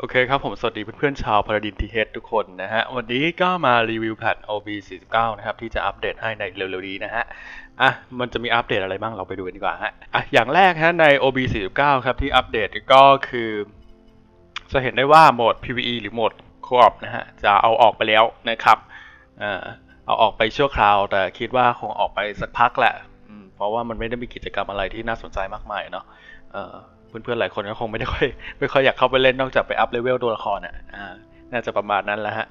โอเคครับผมสวัสดีเพื่อนๆชาวพาราดินทีเฮดทุกคนนะฮะ วันนี้ก็มารีวิวแพท OB 49 นะครับ ที่จะอัปเดตให้ในเร็วๆนี้นะฮะอะมันจะมีอัปเดตอะไรบ้างเราไปดูกันดีกว่าฮะอะอย่างแรกฮะใน OB 49 ครับที่อัปเดตก็คือ จะเห็นได้ว่าโหมด PVE หรือโหมด Co-op นะฮะ จะเอาออกไปแล้วนะครับอ่าเอาออกไปชั่วคราว แต่คิดว่าคงออกไปสักพักแหละเพราะว่ามันไม่ได้มีกิจกรรมอะไรที่น่าสนใจมากมายเนาะ เพื่อนๆหลายคนก็คงไม่ได้ค่อยไม่ค่อยอยากเข้าไปเล่นนอกจากไปอัพเลเวลตัวละครอะอ่าน่าจะประมาณนั้นแหละฮะ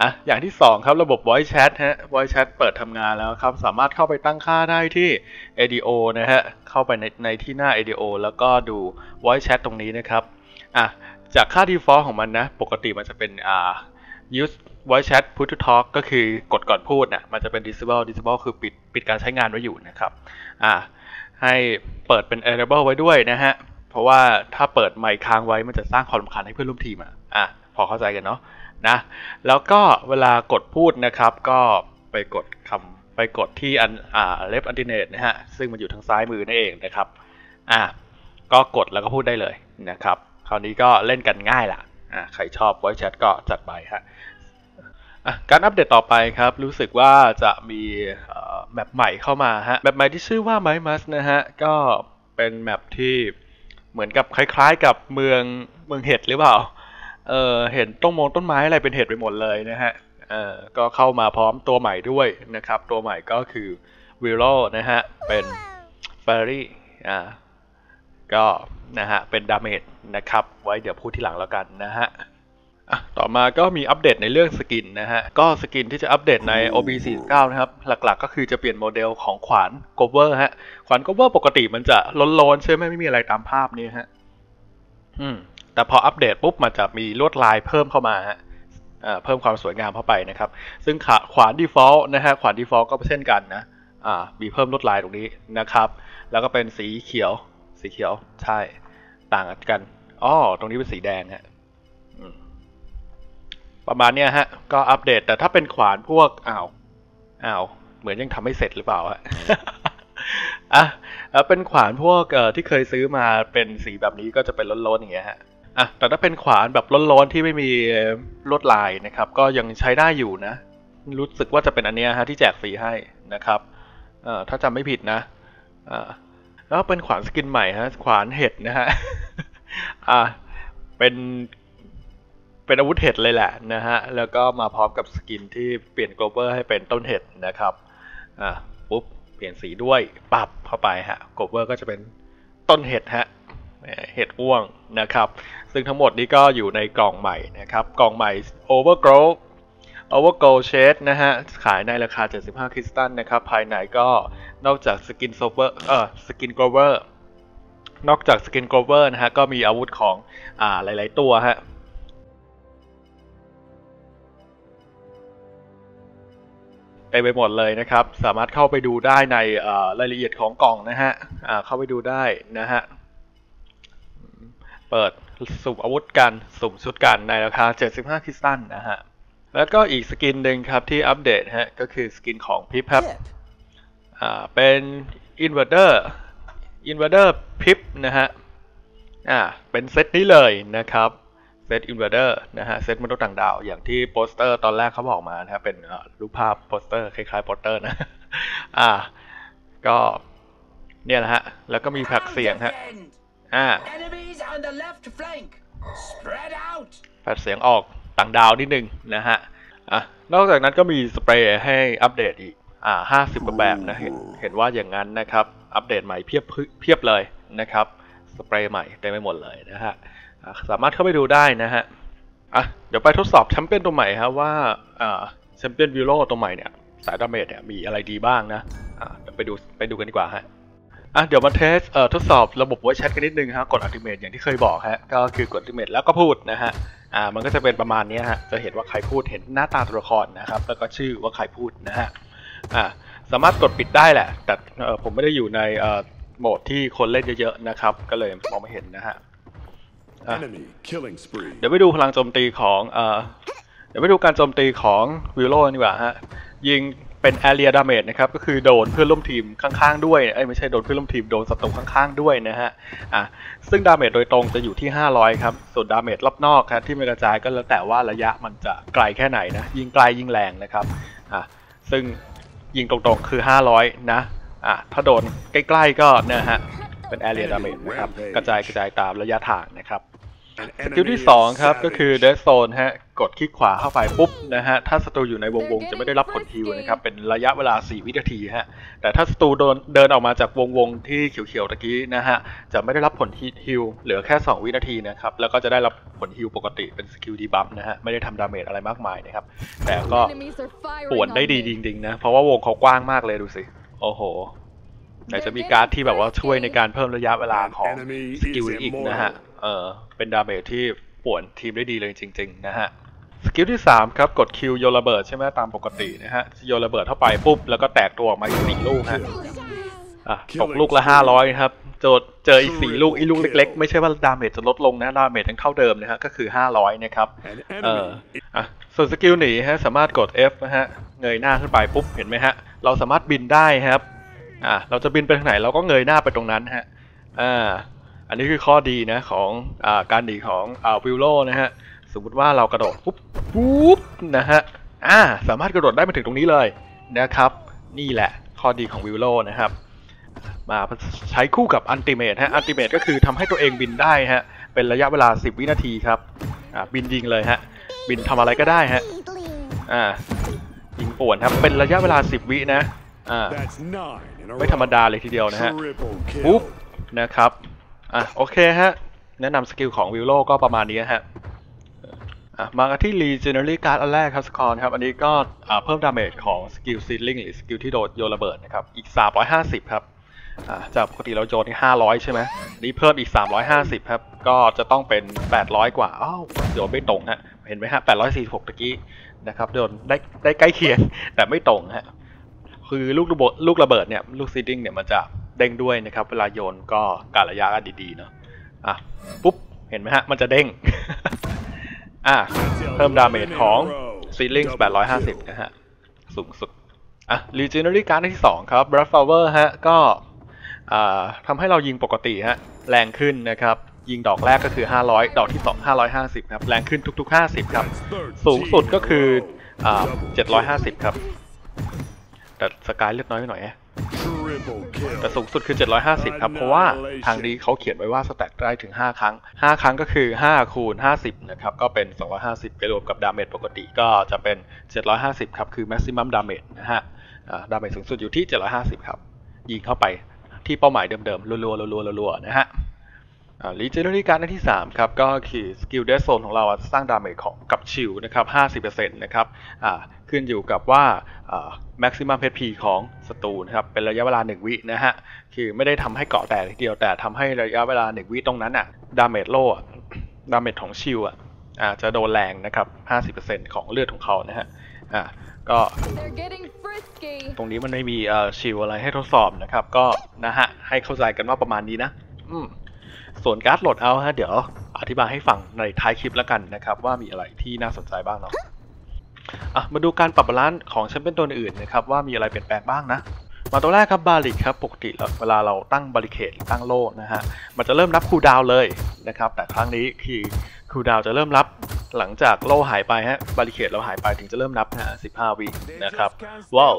อะ อย่างที่สองครับระบบ voice chat ฮะ voice chat เปิดทำงานแล้วครับ สามารถเข้าไปตั้งค่าได้ที่ ADO นะฮะ เข้าไปในในที่หน้า ADO แล้วก็ดู voice chat ตรงนี้นะครับ อะ จากค่า default ของมันนะ ปกติมันจะเป็น อ่า use voice chat put to talk ก็คือกดก่อนพูดนะมันจะเป็น disable disable คือปิดปิดการใช้งานไว้อยู่นะครับ อ่าให้เปิดเป็น enable ไว้ด้วยนะฮะ เพราะว่าถ้าเปิดไมค์ค้างไว้มันจะสร้างความรำคาญให้เพื่อนร่วมทีมอะอะพอเข้าใจกันเนาะนะ แล้วก็เวลากดพูดนะครับ ก็ไปกดคำไปกดที่อันอ่า left alternate นะฮะซึ่งมันอยู่ทางซ้ายมือนั่นเองนะครับอะก็กดแล้วก็พูดได้เลยนะครับ คราวนี้ก็เล่นกันง่ายละอะใครชอบ voice chat ก็จัดไปฮะอะการอัปเดตต่อไปครับ รู้สึกว่าจะมีแมปใหม่เข้ามาฮะแมปใหม่ที่ชื่อว่าไมมัสนะฮะก็เป็นแมปที่ เหมือนกับคล้าย ๆ กับเมืองเมืองเห็ดหรือเปล่า เออเห็นต้นมงต้นไม้อะไรเป็นเห็ดไปหมดเลยนะฮะ เออก็เข้ามาพร้อมตัวใหม่ด้วยนะครับ ตัวใหม่ก็คือวิโรนะฮะ เป็นเฟอรี่อ่าก็นะฮะ เป็นดาเมจนะครับ ไว้เดี๋ยวพูดที่หลังแล้วกันนะฮะ อะต่อมาก็มีอัปเดตในเรื่องสกินนะฮะ ก็สกินที่จะอัปเดตใน OB49 นะครับ หลักๆ ก็คือจะเปลี่ยนโมเดลของขวาน g o v e r ฮะ ขวาน g o v e r ปกติมันจะล้นๆ ใช่ไหมไม่มีอะไรตามภาพนี้ฮะ อืม แต่พออัปเดตปุ๊บมันจะมีลวดลายเพิ่มเข้ามาฮะอ่าเพิ่มความสวยงามเข้าไปนะครับ ซึ่งขาขวาน default นะฮะ ขวาน default ก็เช่นกันนะ อ่า มีเพิ่มลวดลายตรงนี้นะครับ แล้วก็เป็นสีเขียว สีเขียว ใช่ ต่างกัน อ๋อ ตรงนี้เป็นสีแดงฮะอืม ประมาณเนี้ยฮะ ก็อัปเดต แต่ถ้าเป็นขวานพวกอ้าวอ้าวเหมือนยังทำไม่เสร็จหรือเปล่าฮะอะแล้วเป็นขวานพวกเอ่อที่เคยซื้อมาเป็นสีแบบนี้ก็จะเป็นล้นๆอย่างเงี้ยฮะอะแต่ถ้าเป็นขวานแบบล้นๆที่ไม่มีลวดลายนะครับ ก็ยังใช้ได้อยู่นะ รู้สึกว่าจะเป็นอันเนี้ยฮะที่แจกฟรีให้นะครับเอ่อถ้าจำไม่ผิดนะอ่าแล้วเป็นขวานสกินใหม่ฮะขวานเห็ดนะฮะอ่าเป็น เป็นอาวุธเห็ดเลยแหละนะฮะ แล้วก็มาพร้อมกับสกินที่เปลี่ยนโกลเบอร์ให้เป็นต้นเห็ดนะครับ อ่าปุ๊บ เปลี่ยนสีด้วยปรับเข้าไปฮะโกลเบอร์ก็จะเป็นต้นเห็ดฮะเห็ดอ้วงนะครับ ซึ่งทั้งหมดนี้ก็อยู่ในกล่องใหม่นะครับ กล่องใหม่ Overgrow Overgrow Shade นะฮะ ขายในราคา 75 คริสตัลนะครับ ภายในก็นอกจากสกินโซเวอร์เออสกินโกลเวอร์นอกจากสกินโกลเวอร์นะฮะ ก็มีอาวุธของอ่าหลาย ๆ ตัวฮะ เต็มไปหมดเลยนะครับ สามารถเข้าไปดูได้ในรายละเอียดของกล่องนะฮะเข้าไปดูได้นะฮะ เปิดสุ่มอาวุธกัน สุ่มชุดกันในราคา 75 คริสตัลนะฮะ แล้วก็อีกสกินหนึ่งครับที่อัปเดตฮะ ก็คือสกินของพิพครับอ่าเป็นอินเวอร์เตอร์อินเวอร์เตอร์พิพนะฮะ อ่า เป็นเซตนี้เลยนะครับ เซตอินเวอร์เตอร์นะฮะเซตมนุษย์ต่างดาว อย่างที่โปสเตอร์ตอนแรกเขาบอกมานะครับเป็นรูปภาพโปสเตอร์คล้ายๆโปสเตอร์นะ อ่า ก็เนี่ยนะฮะ แล้วก็มีแพ็กเสียงฮะ อ่า Enemies on the left flank. Spread out. แพ็กเสียงออกต่างดาวนิดนึงนะฮะ อะ นอกจากนั้นก็มีสเปรย์ให้อัปเดตอีก อ่าห้าสิบกว่าแบบนะ เห็นเห็นว่าอย่างนั้นนะครับ อัปเดตใหม่เพียบเพียบเลยนะครับ สเปรย์ใหม่เต็มไปหมดเลยนะฮะ สามารถเข้าไปดูได้นะฮะอะเดี๋ยวไปทดสอบแชมเปี้ยนตัวใหม่ครับว่าแชมเปี้ยนวิโรตัวใหม่เนี่ยสายดาเมจเนี่ยมีอะไรดีบ้างนะอ่าเดี๋ยวไปดูไปดูกันดีกว่าฮะอะเดี๋ยวมาเทสเอ่อทดสอบระบบไวแชทกันนิดนึงฮะกดอัลติเมทอย่างที่เคยบอกฮะก็คือกดอัลติเมทแล้วก็พูดนะฮะอ่ามันก็จะเป็นประมาณนี้ฮะจะเห็นว่าใครพูดเห็นหน้าตาตัวละครนะครับแล้วก็ชื่อว่าใครพูดนะฮะอ่าสามารถกดปิดได้แหละ แต่เอ่อผมไม่ได้อยู่ในเอ่อโหมดที่คนเล่นเยอะๆนะครับ ก็เลยมองไม่เห็นนะฮะ อะ Enemy killing spree. เดี๋ยวไปดูพลังโจมตีของเอ่อเดี๋ยวไปดูการโจมตีของวิโรดีกว่าฮะ ยิงเป็น area damage นะครับ ก็คือโดนเพื่อนร่วมทีมข้างๆด้วยเอ้ยไม่ใช่โดนเพื่อนร่วมทีมโดนศัตรูข้างๆด้วยนะฮะ อะ ซึ่งดาเมจโดยตรงจะอยู่ที่ 500 ครับ ส่วนดาเมจรอบนอกครับที่มันกระจายก็แล้วแต่ว่าระยะมันจะไกลแค่ไหนนะ ยิงไกลยิงแรงนะครับ อะ ซึ่งยิงตรงๆคือ 500 นะ อะ ถ้าโดนใกล้ๆก็เนี่ยฮะ เป็น area damage นะครับ กระจายกระจายตามระยะทางนะครับ สกิลที่ 2 ครับ ก็คือ Death Zone ฮะ กดคลิกขวาเข้าไปปุ๊บนะฮะ ถ้าศัตรูอยู่ในวงวงจะไม่ได้รับผลฮิวนะครับ เป็นระยะเวลา 4 วินาทีฮะ แต่ถ้าศัตรูโดนเดินออกมาจากวงวงที่เขียวๆตะกี้นะฮะ จะไม่ได้รับผลฮิวเหลือแค่ 2 วินาทีนะครับ แล้วก็จะได้รับผลฮิวปกติเป็นสกิลดีบัฟนะฮะ ไม่ได้ทำดาเมจอะไรมากมายนะครับ แต่ก็ป่วนได้ดีจริงๆนะ เพราะว่าวงเขากว้างมากเลยดูสิ โอ้โหไหนจะมีการดที่แบบว่าช่วยในการเพิ่มระยะเวลาของสกิลอีกนะฮะ เออเป็นดาเมจที่ป่วนทีมได้ดีเลยจริง ๆ นะฮะสกิลที่ 3 ครับกดคิวโยนระเบิดใช่ไหมตามปกตินะฮะโยนระเบิดเข้าไปปุ๊บ แล้วก็แตกตัวออกมาอีกสี่ลูกฮะอะตกลูกละ 500ครับเจอเจออีกสี่ลูกอีลูกเล็กๆ ไม่ใช่ว่าดาเมจจะลดลงนะดาเมจยังเท่าเดิมนะฮะก็คือ 500 นะครับเอออะส่วนสกิลหนีฮะสามารถกด F นะฮะเงยหน้าขึ้นไปปุ๊บเห็นไหมฮะเราสามารถบินได้ครับอะเราจะบินไปทางไหนเราก็เงยหน้าไปตรงนั้นฮะอ่า อันนี้คือข้อดีนะของอการหนีของอ่าวิลโลนะฮะ สมมติว่าเรากระโดดปุ๊บปุ๊บนะฮะอ่าสามารถกระโดดได้มาถึงตรงนี้เลยนะครับ นี่แหละข้อดีของวิลโลนะครับ มาใช้คู่กับอันติเมทฮะอันติเมทก็คือทำให้ตัวเองบินได้ฮะ เป็นระยะเวลา 10 วินาทีครับอ่าบินยิงเลยฮะ บินทำอะไรก็ได้ฮะอ่ายิงป่วนครับ เป็นระยะเวลา 10 วินะอ่าไม่ธรรมดาเลยทีเดียวนะฮะปุ๊บนะครับ อะโอเคฮะ แนะนำสกิลของวิลโลก็ประมาณนี้ฮะอะมากที่ Legendary Card อันแรกครับสกอร์ครับ อันนี้ก็อ่าเพิ่มดาเมจของสกิลซีลิงหรือสกิลที่โดดโยนระเบิดนะครับ อีก 350 ครับอ่าจากปกติเราโยนที่500 ใช่ไหมนี่เพิ่มอีก 350 ครับ ก็จะต้องเป็น 800 กว่า อ้าวโยนไม่ตรงฮะ เห็นไหมฮะ 846ตะกี้นะครับโดนได้ได้ใกล้เคียงแต่ไม่ตรงฮะ คือลูกระเบิดลูกระเบิดเนี่ย ลูกซีดิงเนี่ยมันจะ เด้งด้วยนะครับ เวลาโยนก็การระยะดีๆเนาะอะปุ๊บเห็นไหมฮะ มันจะเด้ง อะเพิ่มดาเมจของซีลิง850 นะฮะ สูงสุด อะ Legendary Card ที่ 2 ครับ Blood Flower ฮะ ก็อ่าทำให้เรายิงปกติฮะ แรงขึ้นนะครับ ยิงดอกแรกก็คือ 500 ดอกที่ 2 550 ครับ แรงขึ้นทุก ๆ 50 ครับ สูงสุดก็คืออ่า750 ครับ แต่สกายเลือดน้อยไปหน่อยฮ แต่สูงสุดคือ 750 ครับ เพราะว่าทางนี้เขาเขียนไว้ว่าสแต็กได้ถึง 5 ครั้ง 5 ครั้งก็คือ 5 คูณ 50 นะครับ ก็เป็น 250ไปรวมกับดาเมจปกติก็จะเป็น 750 ครับ คือ maximum damage นะฮะดาเมจสูงสุดอยู่ที่ 750 ครับ ยิงเข้าไปที่เป้าหมายเดิมๆรัวๆรัวๆรัวๆนะฮะ ลีเจนดารี่การ์ดที่ 3 ครับ ก็คือสกิลเดสโซนของเราอะสร้างดาเมจของกับชิลนะครับ 50%นะครับอ่าขึ้นอยู่กับว่าอ่า maximum HP ของศัตรูนะครับ เป็นระยะเวลา 1 วินะฮะ คือไม่ได้ทำให้เกาะแตกทีเดียว แต่ทำให้ระยะเวลา 1 วิตรงนั้นอะดาเมจโล่ดาเมจของชิลอะอ่าจะโดนแรงนะครับ 50%ของเลือดของเขานะฮะอ่าก็ตรงนี้มันไม่มีเอ่อชิลอะไรให้ทดสอบนะครับ ก็นะฮะ ให้เข้าใจกันว่าประมาณนี้นะ อืม ส่วนการ์ดโหลดเอาฮะเดี๋ยวอธิบายให้ฟังในท้ายคลิปแล้วกันนะครับ ว่ามีอะไรที่น่าสนใจบ้างเนาะอะมาดูการปรับบาลานซ์ของแชมเปี้ยนตัวอื่นนะครับว่ามีอะไรเปลี่ยนแปลงบ้างนะ มาตัวแรกครับบาลิกครับปกติเวลาเราตั้งบาริเคดหรือตั้งโล่นะฮะมันจะเริ่มนับคูดาวเลยนะครับแต่ครั้งนี้คือคูดาวจะเริ่มนับหลังจากโล่หายไปฮะบาริเคดเราหายไปถึงจะเริ่มนับนะฮะ15 วินะครับว้าว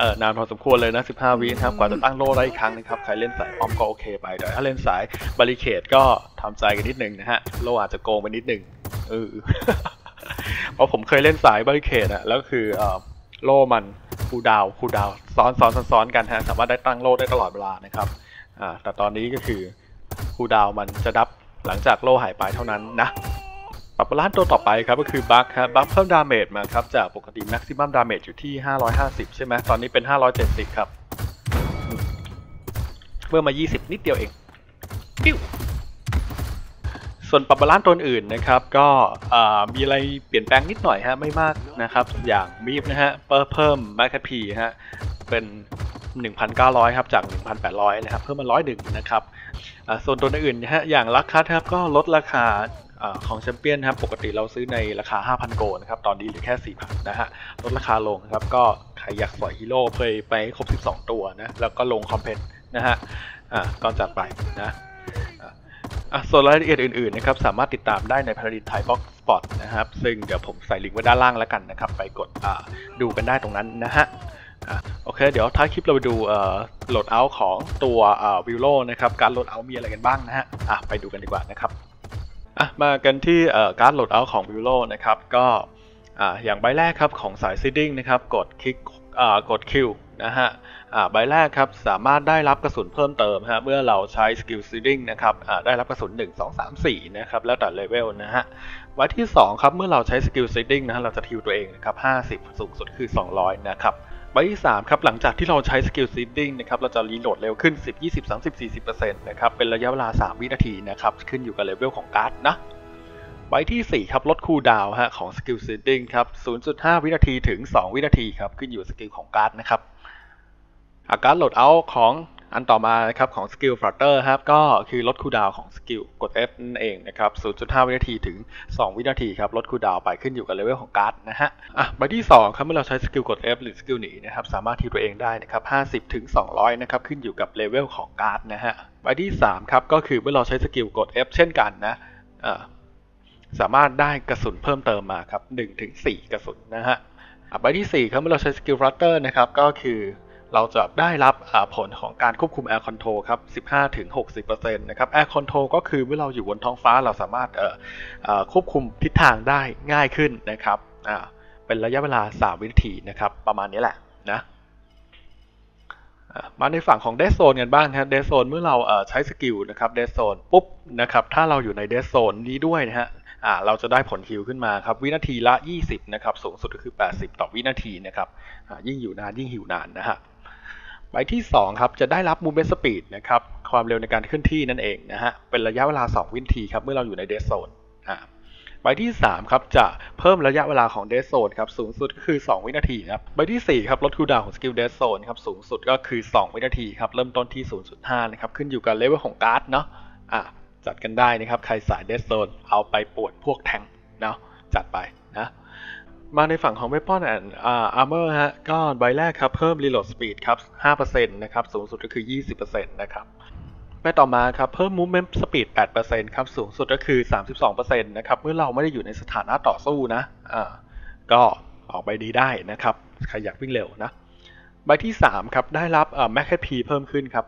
เออนานพอสมควรเลยนะ 15 วินะครับ กว่าจะตั้งโล่ได้อีกครั้งนะครับ ใครเล่นสายป้อมก็โอเคไป แต่ถ้าเล่นสายบาริเคดก็ทำใจกันนิดนึงนะฮะ โล่อาจจะโกงไปนิดนึงเออเพราะผมเคยเล่นสายบาริเคดอะแล้วคือเอ่อโล่มันคูดาวคูดาวซ้อนซ้อนซ้อนอนกันฮะ สามารถได้ตั้งโล่ได้ตลอดเวลานะครับ อ่า แต่ตอนนี้ก็คือคูดาวมันจะดับหลังจากโล่หายไปเท่านั้นนะ ปรับบาลานซ์ตัวต่อไปครับก็คือบัคครับบัคเพิ่มดาเมจมาครับจากปกติแม็กซิมัมดาเมจอยู่ที่ 550 ใช่ไหมตอนนี้เป็น 570 ครับอืมเพิ่มมา 20 นิดเดียวเองปิ้วส่วนปรับบาลานซ์ตัวอื่นนะครับก็มีอะไรเปลี่ยนแปลงนิดหน่อยฮะไม่มากนะครับ อย่างมีฟนะฮะเพิ่มแมคคาพีฮะเป็น 1,900 ครับจาก 1,800 นะครับ เพิ่มมาร้อยหนึ่งนะครับส่วนตัวอื่นนะฮะอย่างลักคัทครับก็ลดราคา อของแชมเปี้ยนนะครับปกติเราซื้อในราคา 5,000 โกลนะครับ ตอนนี้เหลือแค่ 4,000 นะฮะ ลดราคาลงนะครับ ก็ใครอยากสอยฮีโร่ไปไปครบ 12 ตัวนะ แล้วก็ลงคอมเพนนะฮะอ่าก็จัดไปนะอะส่วนรายละเอียดอื่นๆนะครับสามารถติดตามได้ในพาราดินไทยบ็อกสปอตนะครับ ซึ่งเดี๋ยวผมใส่ลิงก์ไว้ด้านล่างแล้วกันนะครับ ไปกดอ่าดูกันได้ตรงนั้นนะฮะโอเค เดี๋ยวท้ายคลิปเราไปดูโหลดเอาท์ของตัววิวโลนะครับ การโหลดเอาท์มีอะไรกันบ้างนะฮะไปดูกันดีกว่านะครับ อะมากันที่การโหลดเอาท์ของวิวโลนะครับ ก็ออย่างใบแรกครับของสายซีดิ้งนะครับกดคลิกกดคิวนะฮะใบแรกครับสามารถได้รับกระสุนเพิ่มเติมฮะเมื่อเราใช้สกิลซีดิ้งนะครับได้รับกระสุน 1 2 3 4นะครับแล้วแต่เลเวลนะฮะใบที่ 2 ครับ เมื่อเราใช้สกิลซีดิ้งนะฮะเราจะทิวตัวเองนะครับ50 สูงสุดคือ 200 นะครับ ใบที่3ครับหลังจากที่เราใช้สกิลซีดดิ้งนะครับเราจะรีโหลดเร็วขึ้น 10 20 30 40%นะครับเป็นระยะเวลา 3 วินาทีนะครับขึ้นอยู่กับเลเวลของการ์ดนะใบที่ 4 ครับลดคูลดาวน์ฮะของสกิลซีดดิ้งครับ 0.5 วินาทีถึง 2 วินาทีครับขึ้นอยู่สกิลของการ์ดนะครับอาการโหลดเอาของ อันต่อมานะครับของสกิลฟลัตเตอร์ครับก็คือลดคูดาวของสกิลกด F นั่นเองนะครับ 0.5 วินาทีถึง 2 วินาทีครับลดคูดาวไปขึ้นอยู่กับเลเวลของการ์ดนะฮะอะใบที่ 2 ครับเมื่อเราใช้สกิลกด F หรือสกิลหนีนะครับสามารถทีตัวเองได้นะครับ 50 ถึง 200 นะครับขึ้นอยู่กับเลเวลของการ์ดนะฮะใบที่ 3 ครับก็คือเมื่อเราใช้สกิลกด F เช่นกันนะอ่าสามารถได้กระสุนเพิ่มเติมมาครับ1ถึง4กระสุนนะฮะอะใบที่4ครับเมื่อเราใช้สกิลฟลัตเตอร์นะครับก็คือ เราจะได้รับผลของการควบคุม Air Control ครับ 15-60%นะครับ Air Control ก็คือเมื่อเราอยู่บนท้องฟ้าเราสามารถควบคุมทิศทางได้ง่ายขึ้นนะครับเป็นระยะเวลา 3 วินาทีนะครับ ประมาณนี้แหละนะมาในฝั่งของเดสโซนกันบ้างครับเดสโซนเมื่อเราใช้สกิลนะครับเดสโซนปุ๊บนะครับถ้าเราอยู่ในเดสโซนนี้ด้วยนะฮะเราจะได้ผลฮิวขึ้นมาครับวินาทีละ 20 นะครับ สูงสุดก็คือ 80 ต่อวินาทีนะครับยิ่งอยู่นานยิ่งหิวนานนะฮะ ใบที่ 2 ครับจะได้รับ movement speed นะครับความเร็วในการเคลื่อนที่นั่นเองนะฮะเป็นระยะเวลา 2 วินาทีครับเมื่อเราอยู่ในเดสโซนใบที่ 3 ครับจะเพิ่มระยะเวลาของเดสโซนครับสูงสุดก็คือ 2 วินาทีครับใบที่ 4 ครับลดคูลดาวของสกิลเดสโซนครับสูงสุดก็คือ 2 วินาทีครับเริ่มต้นที่ 0.5 นะครับขึ้นอยู่กับเลเวลของการ์ดเนาะอะจัดกันได้นะครับใครสายเดสโซนเอาไปปวดพวกแทงเนาะจัดไปนะ มาในฝั่งของ Weapon and Armor ฮะ ก็ใบแรกครับ เพิ่ม Reload Speed ครับ 5%นะครับ สูงสุดก็คือ 20%นะครับใบต่อมาครับ เพิ่ม Movement Speed 8%ครับ สูงสุดก็คือ 32%นะครับ เมื่อเราไม่ได้อยู่ในสถานะต่อสู้นะ อ่า ก็ออกใบดีได้นะครับ ใครอยากวิ่งเร็วนะ ใบที่ 3 ครับ ได้รับ Max HP เพิ่มขึ้นครับ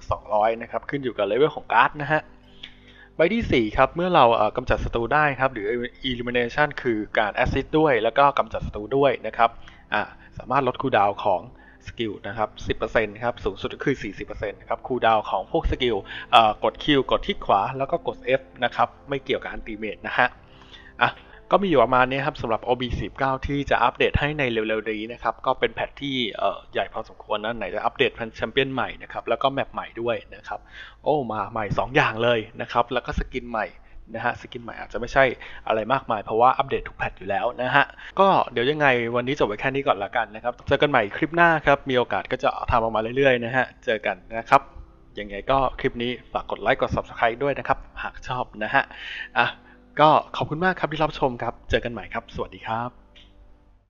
50-200 นะครับ ขึ้นอยู่กับเลเวลของการ์ดนะฮะ ใบที่ 4 ครับ เมื่อเรากำจัดศัตรูได้ครับ หรือ elimination คือการ assist ด้วย แล้วก็กำจัดศัตรูด้วยนะครับสามารถลดคูลดาวของสกิลนะครับ 10%ครับ สูงสุดก็คือ 40%นะครับ คูลดาวของพวกสกิลกด Q กดที่ขวา แล้วก็กด F นะครับ ไม่เกี่ยวกับอันติเมตนะฮะอะ ก็มีอยู่ประมาณนี้ครับสำหรับ OB49 ที่จะอัปเดตให้ในเร็วๆนี้นะครับ ก็เป็นแพทที่ใหญ่พอสมควรนะไหนจะอัปเดตพันแชมเปี้ยนใหม่นะครับ แล้วก็แมปใหม่ด้วยนะครับ โอ้มาใหม่ 2 อย่างเลยนะครับ แล้วก็สกินใหม่นะฮะสกินใหม่อาจจะไม่ใช่อะไรมากมายเพราะว่าอัปเดตทุกแพทอยู่แล้วนะฮะ ก็เดี๋ยวยังไงวันนี้จบไว้แค่นี้ก่อนละกันนะครับ เจอกันใหม่คลิปหน้าครับ มีโอกาสก็จะทำออกมาเรื่อยๆนะฮะ เจอกันนะครับยังไงก็คลิปนี้ฝากกดไลค์กด subscribe ด้วยนะครับ หากชอบนะฮะอะ ก็ขอบคุณมากครับที่รับชมครับ เจอกันใหม่ครับ สวัสดีครับ